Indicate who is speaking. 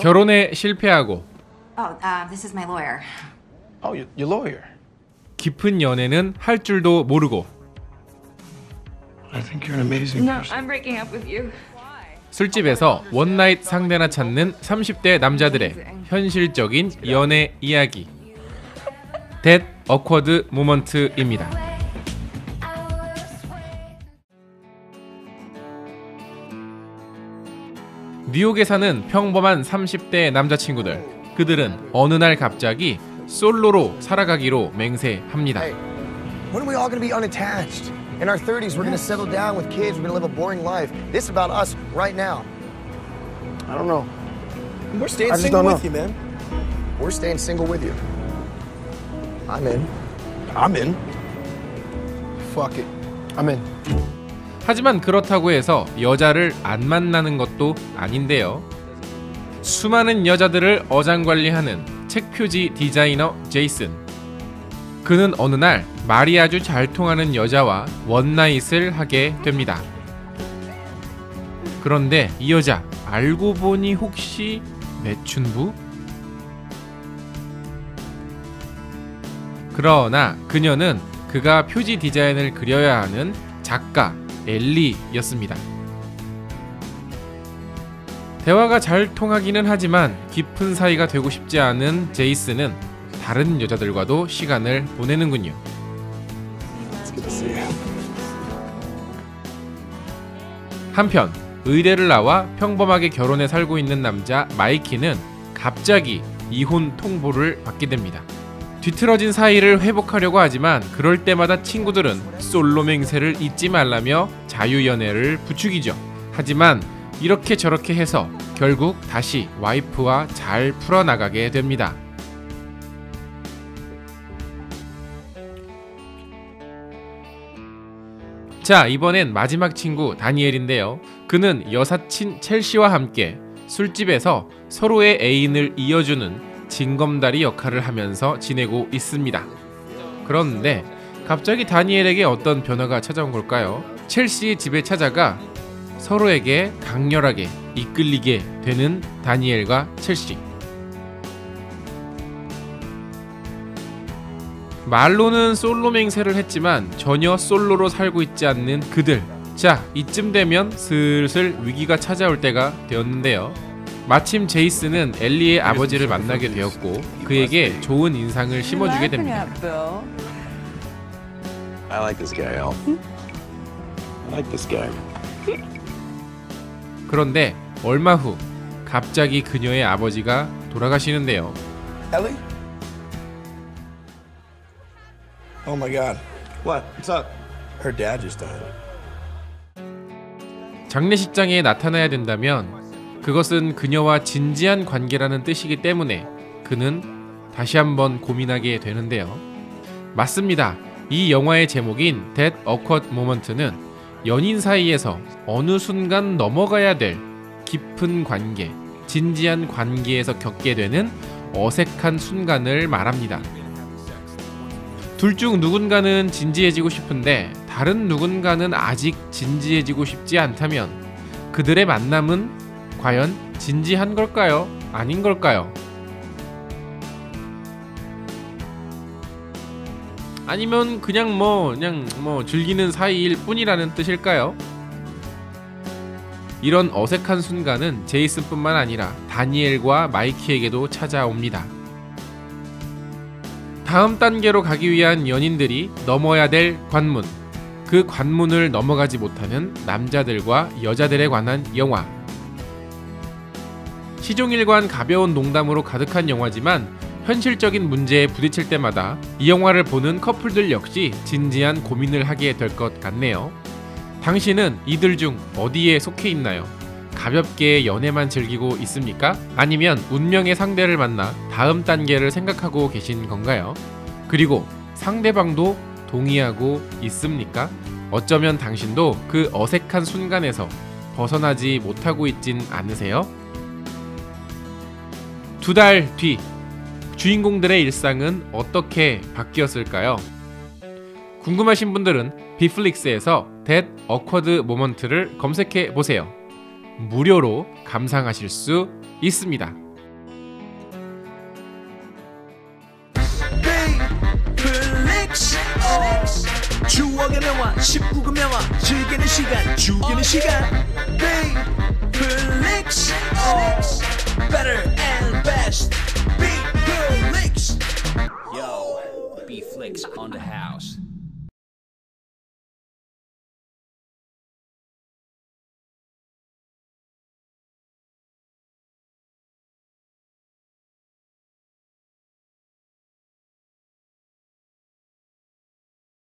Speaker 1: 결혼에 실패하고
Speaker 2: Oh, uh, this is my lawyer.
Speaker 3: Oh, you, your lawyer.
Speaker 1: 깊은 연애는 할 줄도 모르고
Speaker 3: I think you're an amazing
Speaker 4: No,
Speaker 3: person.
Speaker 4: I'm breaking up with you.
Speaker 1: 술집에서 원나잇 상대나 찾는 30대 남자들의 현실적인 연애 이야기 댓 어쿼드 모먼트입니다. 뉴욕에 사는 평범한 30대 남자친구들 그들은 어느 날 갑자기 솔로로 살아가기로 맹세합니다.
Speaker 5: When are we all gonna be unattached? In our 30s, we're gonna settle down with kids, we're gonna live a boring life. This is about us right now.
Speaker 3: I don't know.
Speaker 5: We're staying single with you, man. We're staying single with you. I'm in.
Speaker 3: I'm in. Fuck it. I'm in.
Speaker 1: 하지만 그렇다고 해서 여자를 안 만나는 것도 아닌데요. 수많은 여자들을 어장관리하는 책 표지 디자이너 제이슨. 그는 어느 날 말이 아주 잘 통하는 여자와 원나잇을 하게 됩니다. 그런데 이 여자 알고 보니 혹시 매춘부? 그러나 그녀는 그가 표지 디자인을 그려야 하는 작가 엘리였습니다. 대화가 잘 통하기는 하지만 깊은 사이가 되고 싶지 않은 제이슨은 다른 여자들과도 시간을 보내는군요. 한편 의대를 나와 평범하게 결혼해 살고 있는 남자 마이키는 갑자기 이혼 통보를 받게 됩니다. 뒤틀어진 사이를 회복하려고 하지만 그럴 때마다 친구들은 솔로 맹세를 잊지 말라며 자유연애를 부추기죠. 하지만 이렇게 저렇게 해서 결국 다시 와이프와 잘 풀어나가게 됩니다. 자, 이번엔 마지막 친구 다니엘인데요. 그는 여사친 첼시와 함께 술집에서 서로의 애인을 이어주는 징검다리 역할을 하면서 지내고 있습니다. 그런데 갑자기 다니엘에게 어떤 변화가 찾아온 걸까요? 첼시의 집에 찾아가 서로에게 강렬하게 이끌리게 되는 다니엘과 첼시. 말로는 솔로 맹세를 했지만 전혀 솔로로 살고 있지 않는 그들. 자, 이쯤 되면 슬슬 위기가 찾아올 때가 되었는데요. 마침 제이슨은 엘리의 아버지를 만나게 되었고 그에게 좋은 인상을 심어주게 됩니다.
Speaker 3: I like this guy, Al. I like this guy.
Speaker 1: 그런데 얼마 후 갑자기 그녀의 아버지가 돌아가시는데요.
Speaker 3: Ellie? Oh my god. What? What's up? Her dad just died.
Speaker 1: 장례식장에 나타나야 된다면 그것은 그녀와 진지한 관계라는 뜻이기 때문에 그는 다시 한번 고민하게 되는데요. 맞습니다. 이 영화의 제목인 That Awkward Moment는 연인 사이에서 어느 순간 넘어가야 될 깊은 관계, 진지한 관계에서 겪게 되는 어색한 순간을 말합니다. 둘 중 누군가는 진지해지고 싶은데 다른 누군가는 아직 진지해지고 싶지 않다면 그들의 만남은 과연 진지한 걸까요? 아닌 걸까요? 아니면 그냥 뭐 그냥 뭐 즐기는 사이일 뿐이라는 뜻일까요? 이런 어색한 순간은 제이슨뿐만 아니라 다니엘과 마이키에게도 찾아옵니다. 다음 단계로 가기 위한 연인들이 넘어야 될 관문. 그 관문을 넘어가지 못하는 남자들과 여자들에 관한 영화. 시종일관 가벼운 농담으로 가득한 영화지만 현실적인 문제에 부딪힐 때마다 이 영화를 보는 커플들 역시 진지한 고민을 하게 될 것 같네요. 당신은 이들 중 어디에 속해 있나요? 가볍게 연애만 즐기고 있습니까? 아니면 운명의 상대를 만나 다음 단계를 생각하고 계신 건가요? 그리고 상대방도 동의하고 있습니까? 어쩌면 당신도 그 어색한 순간에서 벗어나지 못하고 있진 않으세요? 두 달 뒤 주인공들의 일상은 어떻게 바뀌었을까요? 궁금하신 분들은 비플릭스에서 That Awkward Moment를 검색해 보세요. 무료로 감상하실 수 있습니다.
Speaker 4: 추억의 명화 19금 영화 즐기는 시간 죽이는 시간 어. Better and best